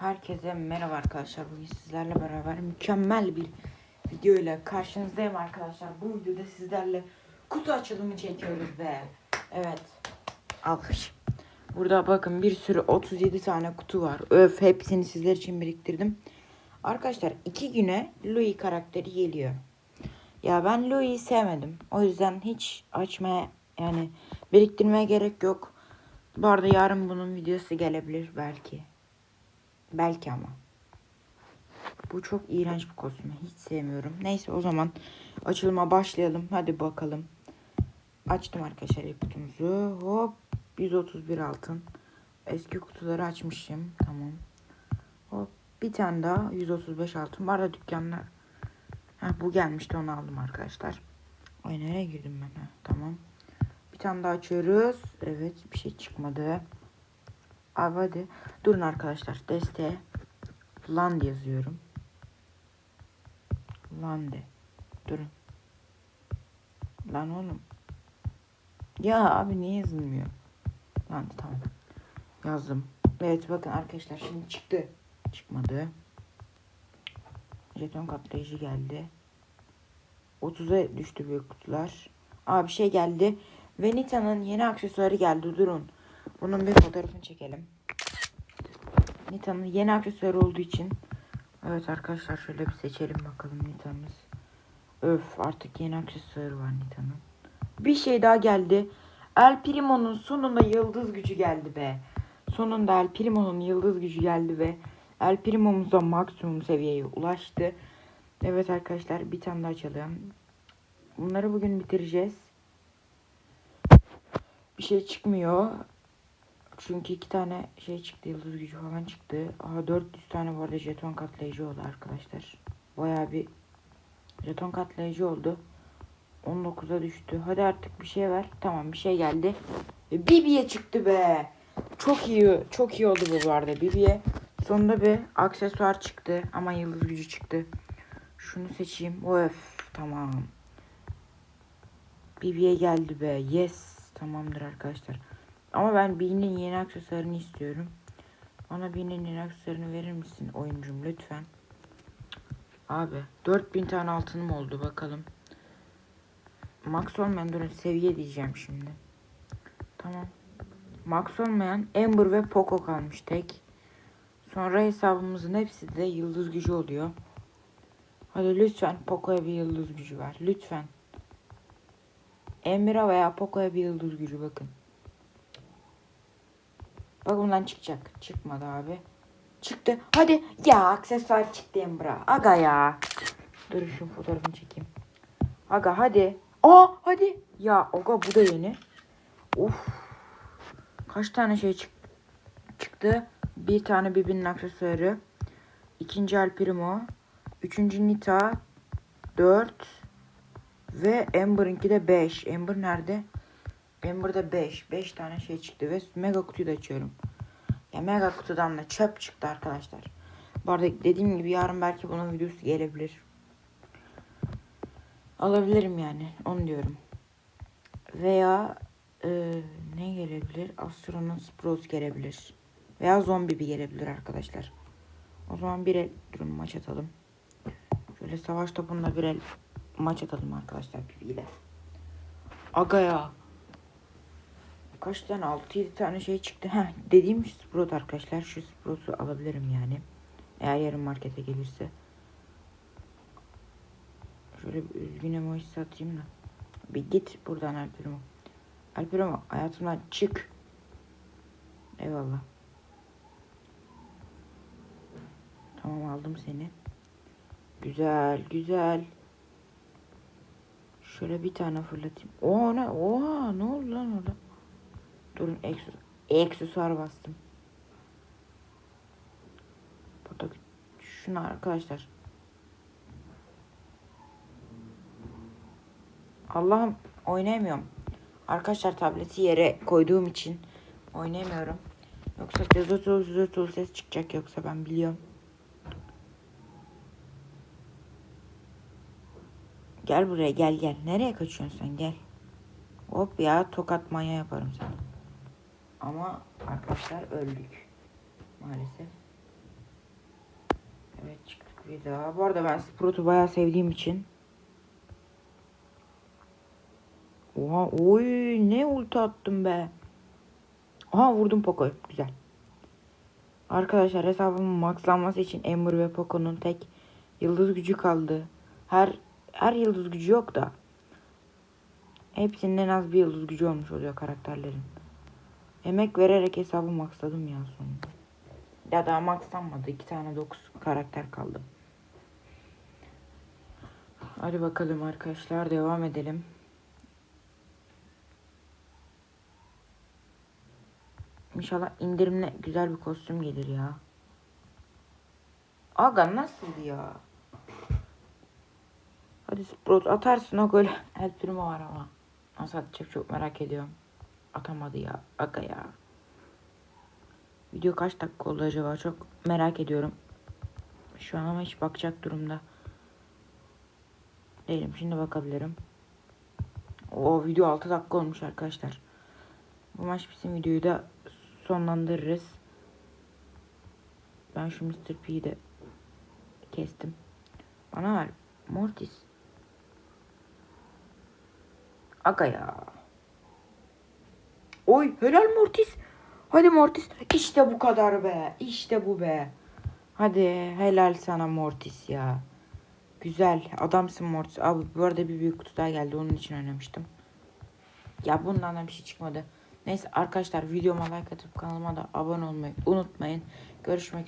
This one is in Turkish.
Herkese merhaba arkadaşlar. Bugün sizlerle beraber mükemmel bir video ile karşınızdayım arkadaşlar. Bu videoda sizlerle kutu açılımı çekiyoruz be. Evet. Alkış. Burada bakın bir sürü 37 tane kutu var. Öf hepsini sizler için biriktirdim. Arkadaşlar iki güne Louis karakteri geliyor. Ya ben Louis'i sevmedim. O yüzden hiç açmaya yani biriktirmeye gerek yok. Bu arada yarın bunun videosu gelebilir belki. Belki ama. Bu çok iğrenç bir kostüm. Hiç sevmiyorum. Neyse o zaman açılıma başlayalım. Hadi bakalım. Açtım arkadaşlar kutumuzu. Hop 131 altın. Eski kutuları açmışım. Tamam. Hop bir tane daha 135 altın. Bu arada dükkanlar. Ha, bu gelmişti onu aldım arkadaşlar. Ay nereye girdim ben? Ha, tamam. Bir tane daha açıyoruz. Evet bir şey çıkmadı. Abi hadi. Durun arkadaşlar. Deste. Land yazıyorum. Lande. Durun. Lan oğlum. Ya abi niye yazılmıyor? Lande tamam. Yazdım. Evet bakın arkadaşlar şimdi çıktı. Çıkmadı. Jeton katlayıcı geldi. 30'a düştü büyük kutular. Aa bir şey geldi. Venita'nın yeni aksesuarı geldi. Durun. Bunun bir fotoğrafını çekelim. Nita'nın yeni aksesuarı olduğu için. Evet arkadaşlar şöyle bir seçelim bakalım Nita'mız. Öf artık yeni aksesuarı var Nita'nın. Bir şey daha geldi. El Primo'nun sonunda yıldız gücü geldi be. Sonunda El Primo'nun yıldız gücü geldi ve El Primo'muz da maksimum seviyeye ulaştı. Evet arkadaşlar bir tane daha açalım. Bunları bugün bitireceğiz. Bir şey çıkmıyor. Çünkü iki tane şey çıktı. Yıldız gücü falan çıktı. Aha 400 tane bu arada jeton katlayıcı oldu arkadaşlar. Baya bir jeton katlayıcı oldu. 19'a düştü. Hadi artık bir şey ver. Tamam bir şey geldi. Ve Bibi'ye çıktı be. Çok iyi. Çok iyi oldu bu bu arada. Bibi'ye sonunda bir aksesuar çıktı. Ama yıldız gücü çıktı. Şunu seçeyim. Öf tamam. Bibi'ye geldi be. Yes. Tamamdır arkadaşlar. Ama ben B'nin yeni aksesuarını istiyorum. Bana B'nin yeni aksesuarını verir misin oyuncum lütfen? Abi 4000 tane altınım oldu bakalım. Max olmayan durun seviye diyeceğim şimdi. Tamam. Max olmayan Ember ve Poco kalmış tek. Sonra hesabımızın hepsi de yıldız gücü oluyor. Hadi lütfen Poco'ya bir yıldız gücü ver. Lütfen. Ember'a veya Poco'ya bir yıldız gücü bakın. Bak bundan çıkacak. Çıkmadı abi. Çıktı. Hadi. Ya aksesuar çıktı Ember'a. Aga ya. Dur şu fotoğrafını çekeyim. Aga hadi. Aa hadi. Ya aga bu da yeni. Of. Kaç tane şey çık çıktı? Bir tane Bibi'nin aksesuarı. İkinci El Primo. Üçüncü Nita. Dört. Ve Amber'ınki de 5. Amber nerede? Amber'da 5. 5 tane şey çıktı ve mega kutuyu da açıyorum. Ya mega kutudan da çöp çıktı arkadaşlar. Bu arada dediğim gibi yarın belki bunun videosu gelebilir. Alabilirim yani. Onu diyorum. Veya e, ne gelebilir? Astronot Sprout gelebilir. Veya zombi bir gelebilir arkadaşlar. O zaman bir el durun maç atalım. Şöyle savaş topunda bir el maç atalım arkadaşlar birbiriyle. Aga ya. Kaç tane? 6-7 tane şey çıktı. Heh, dediğim Sprout arkadaşlar. Şu Sprout'u alabilirim yani. Eğer yarın markete gelirse. Şöyle bir üzgün emojisi atayım da. Bir git buradan Alperimo. Alperimo hayatımdan çık. Eyvallah. Tamam aldım seni. Güzel güzel. Şöyle bir tane fırlatayım. Oha ne? Oha ne oldu lan orada? Durun aksesuar bastım. Burada şunu arkadaşlar. Allah'ım oynayamıyorum. Arkadaşlar tableti yere koyduğum için oynayamıyorum. Yoksa cızırtılı cızırtılı ses çıkacak yoksa ben biliyorum. Gel buraya gel gel. Nereye kaçıyorsun sen gel. Hop ya tokat manya yaparım seni. Ama arkadaşlar öldük. Maalesef. Evet çıktık bir daha. Bu arada ben Sprout'u bayağı sevdiğim için. Oha oy ne ulti attım be. Aha vurdum Poco'yu. Güzel. Arkadaşlar hesabımın maxlanması için Ember ve Poco'nun tek yıldız gücü kaldı. Her her yıldız gücü yok da. Hepsinin en az bir yıldız gücü olmuş oluyor karakterlerin. Emek vererek hesabı maxladım ya sonunda. Ya daha maxlanmadı. iki tane 9 karakter kaldı. Hadi bakalım arkadaşlar devam edelim. İnşallah indirimle güzel bir kostüm gelir ya. Aga nasıl ya? Hadi Sprout atarsın o gol. El Primo var ama. Nasıl atacak çok merak ediyorum. Atamadı ya. Aga ya. Video kaç dakika oldu acaba? Çok merak ediyorum. Şu an ama hiç bakacak durumda. Değilim. Şimdi bakabilirim. O video 6 dakika olmuş arkadaşlar. Bu maç bitsin videoyu da sonlandırırız. Ben şu Mr. P'yi de kestim. Bana ver. Mortis. Aga ya. Oy helal Mortis. Hadi Mortis. İşte bu kadar be. İşte bu be. Hadi helal sana Mortis ya. Güzel. Adamsın Mortis. Abi bu arada bir büyük kutu daha geldi. Onun için oynamıştım. Ya bundan da bir şey çıkmadı. Neyse arkadaşlar videoma like atıp kanalıma da abone olmayı unutmayın. Görüşmek